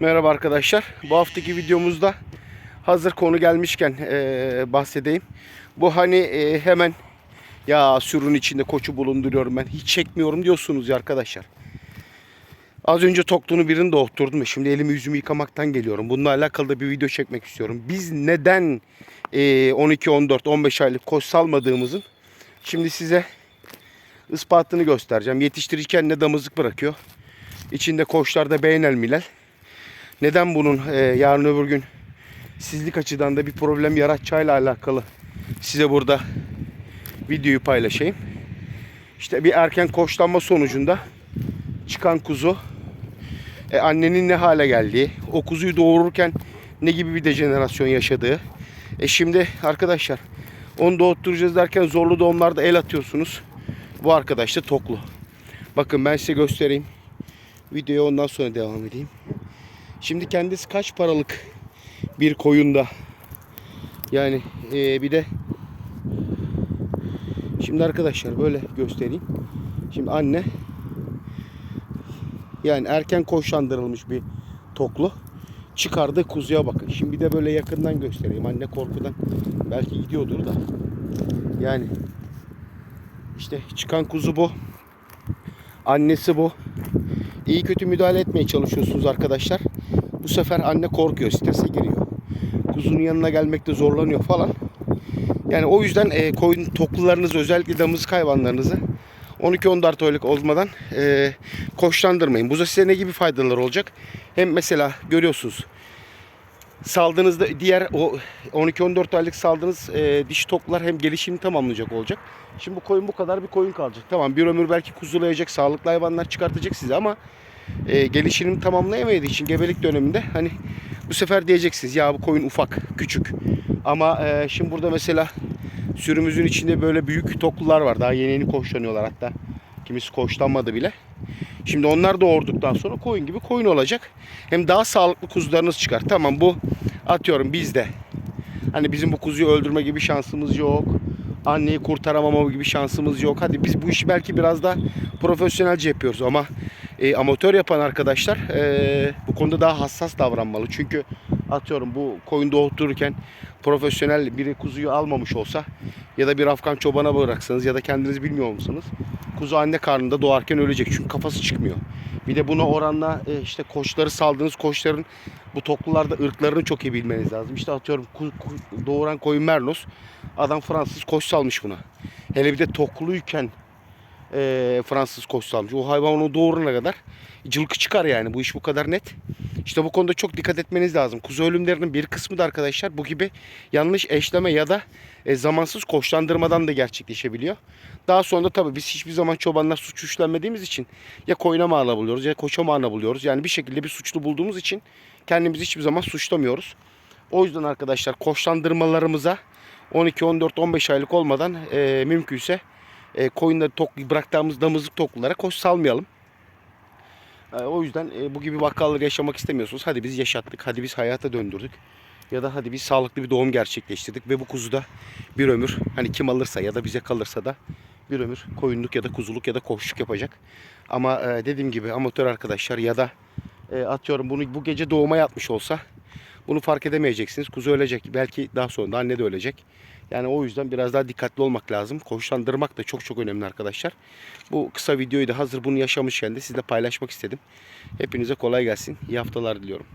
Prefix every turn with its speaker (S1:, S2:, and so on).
S1: Merhaba arkadaşlar. Bu haftaki videomuzda hazır konu gelmişken eee, bahsedeyim. Bu hani eee, hemen ya sürün içinde koçu bulunduruyorum ben hiç çekmiyorum diyorsunuz ya arkadaşlar. Az önce tokluğunu birini doğurtturdum. Şimdi elimi yüzümü yıkamaktan geliyorum. Bununla alakalı da bir video çekmek istiyorum. Biz neden eee, 12, 14, 15 aylık koç salmadığımızın şimdi size ispatını göstereceğim. Yetiştirirken ne damızlık bırakıyor. İçinde koçlarda beynel milel. Neden bunun e, yarın öbür gün sizlik açıdan da bir problem yaratacağıyla alakalı size burada videoyu paylaşayım. İşte bir erken koçlanma sonucunda çıkan kuzu e, annenin ne hale geldiği, o kuzuyu doğururken ne gibi bir dejenerasyon yaşadığı. E şimdi arkadaşlar onu doğurtturacağız derken zorlu doğumlarda el atıyorsunuz. Bu arkadaş da toklu. Bakın ben size göstereyim. Videoya ondan sonra devam edeyim. Şimdi kendisi kaç paralık bir koyunda. Yani eee, bir de şimdi arkadaşlar böyle göstereyim. Şimdi anne yani erken koşlandırılmış bir toklu. Çıkardığı kuzuya bakın. Şimdi bir de böyle yakından göstereyim. Anne korkudan belki gidiyordur da. Yani işte çıkan kuzu bu. Annesi bu. İyi kötü müdahale etmeye çalışıyorsunuz arkadaşlar. Bu sefer anne korkuyor, strese giriyor. Kuzunun yanına gelmekte zorlanıyor falan. Yani o yüzden e, koyun toklularınızı özellikle damızlık hayvanlarınızı 12-14 aylık olmadan e, koşlandırmayın. Bu da size ne gibi faydalar olacak? Hem mesela görüyorsunuz saldığınızda diğer o 12-14 aylık saldığınız e, dişi toklar hem gelişimini tamamlayacak olacak. Şimdi bu koyun bu kadar bir koyun kalacak. Tamam bir ömür belki kuzulayacak, sağlıklı hayvanlar çıkartacak size ama e, gelişimini tamamlayamadığı için gebelik döneminde hani bu sefer diyeceksiniz ya bu koyun ufak, küçük. Ama e, şimdi burada mesela sürümüzün içinde böyle büyük toklular var. Daha yeni yeni koşlanıyorlar hatta. Kimisi koşlanmadı bile. Şimdi onlar doğurduktan sonra koyun gibi koyun olacak. Hem daha sağlıklı kuzularınız çıkar. Tamam bu atıyorum bizde. Hani bizim bu kuzuyu öldürme gibi şansımız yok. Anneyi kurtaramama gibi şansımız yok. Hadi biz bu işi belki biraz da profesyonelce yapıyoruz ama e, amatör yapan arkadaşlar e, bu konuda daha hassas davranmalı. Çünkü atıyorum bu koyun doğurturken profesyonel biri kuzuyu almamış olsa ya da bir Afgan çobana bıraksanız ya da kendiniz bilmiyor musunuz? Kuzu anne karnında doğarken ölecek çünkü kafası çıkmıyor. Bir de buna oranla e, işte koçları saldığınız koçların bu toklularda ırklarını çok iyi bilmeniz lazım. İşte atıyorum doğuran koyun Merlos adam Fransız koç salmış buna. Hele bir de tokluyken e, Fransız koç salmış. O hayvan onu doğurana kadar cılkı çıkar yani. Bu iş bu kadar net. İşte bu konuda çok dikkat etmeniz lazım. Kuzu ölümlerinin bir kısmı da arkadaşlar bu gibi yanlış eşleme ya da e, zamansız koçlandırmadan da gerçekleşebiliyor. Daha sonra da tabii biz hiçbir zaman çobanlar suç üstlenmediğimiz için ya koyuna mana buluyoruz ya koça mana buluyoruz. Yani bir şekilde bir suçlu bulduğumuz için kendimizi hiçbir zaman suçlamıyoruz. O yüzden arkadaşlar koçlandırmalarımıza 12, 14, 15 aylık olmadan e, mümkünse e, koyunları tok, bıraktığımız damızlık toklulara koç salmayalım. E, o yüzden e, bu gibi vakaları yaşamak istemiyorsunuz. Hadi biz yaşattık, hadi biz hayata döndürdük. Ya da hadi biz sağlıklı bir doğum gerçekleştirdik ve bu kuzu da bir ömür hani kim alırsa ya da bize kalırsa da bir ömür koyunluk ya da kuzuluk ya da koçluk yapacak. Ama e, dediğim gibi amatör arkadaşlar ya da e, atıyorum bunu bu gece doğuma yatmış olsa bunu fark edemeyeceksiniz. Kuzu ölecek. Belki daha sonra da anne de ölecek. Yani o yüzden biraz daha dikkatli olmak lazım. Koşlandırmak da çok çok önemli arkadaşlar. Bu kısa videoyu da hazır bunu yaşamışken de sizle paylaşmak istedim. Hepinize kolay gelsin. İyi haftalar diliyorum.